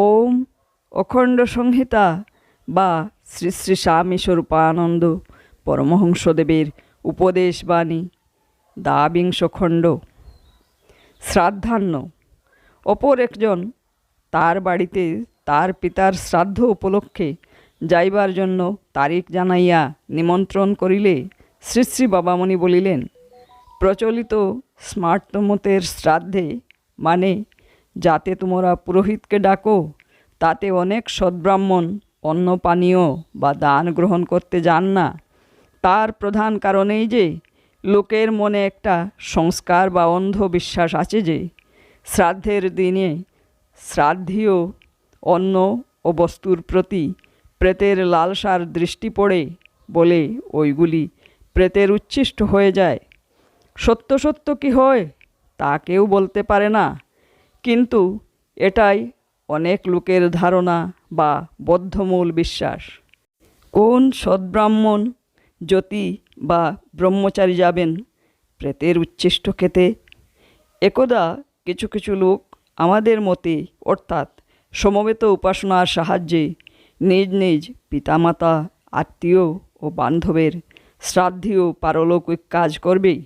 ওম অখণ্ড সংহিতা বা শ্রী শ্রী স্বামী স্বরূপানন্দ পরমহংসদেবের উপদেশবাণী দ্বাবিংশ খণ্ড। শ্রাদ্ধান্ন। অপর একজন তার বাড়িতে তার পিতার শ্রাদ্ধ উপলক্ষে যাইবার জন্য তারিখ জানাইয়া নিমন্ত্রণ করিলে শ্রী শ্রী বাবামণি বলিলেন, প্রচলিত স্মার্টমতের শ্রাদ্ধে মানে যাতে তোমরা পুরোহিতকে ডাকো, তাতে অনেক সদ্ব্রাহ্মণ অন্ন পানীয় বা দান গ্রহণ করতে যান না। তার প্রধান কারণেই যে, লোকের মনে একটা সংস্কার বা অন্ধবিশ্বাস আছে যে, শ্রাদ্ধের দিনে শ্রাদ্ধীয় অন্ন ও বস্তুর প্রতি প্রেতের লালসার দৃষ্টি পড়ে বলে ওইগুলি প্রেতের উচ্ছিষ্ট হয়ে যায়। সত্য সত্য কি হয় তা কেউ বলতে পারে না। কিন্তু এটাই অনেক লোকের ধারণা বা বদ্ধমূল বিশ্বাস। কোন সদ্ব্রাহ্মণ জ্যোতি বা ব্রহ্মচারী যাবেন প্রেতের উচ্ছিষ্ট খেতে একদা কিছু কিছু লোক আমাদের মতে অর্থাৎ সমবেত উপাসনার সাহায্যে নিজ নিজ পিতামাতা, আত্মীয় ও বান্ধবের শ্রাদ্ধীয় পারলৌকিক কাজ করবে।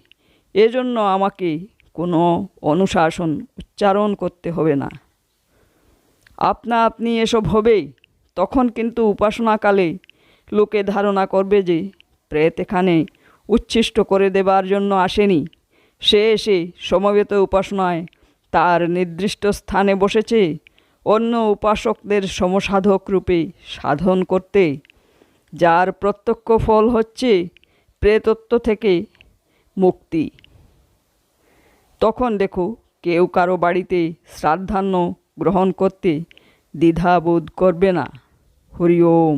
এজন্য আমাকে কোনো অনুশাসন উচ্চারণ করতে হবে না। আপনা আপনি এসব হবেই, তখন কিন্তু উপাসনাকালে লোকে ধারণা করবে যে প্রেত এখানে উচ্ছিষ্ট করে দেবার জন্য আসেনি। সে এসে সমবেত উপাসনায় তার নির্দিষ্ট স্থানে বসেছে। অন্য উপাসকদের সমসাধক রূপে সাধন করতে, যার প্রত্যক্ষ ফল হচ্ছে প্রেতত্ব থেকে মুক্তি। তখন দেখো কেউ কারও বাড়িতে শ্রাদ্ধান্ন গ্রহণ করতে দ্বিধাবোধ করবে না। হরি ওম।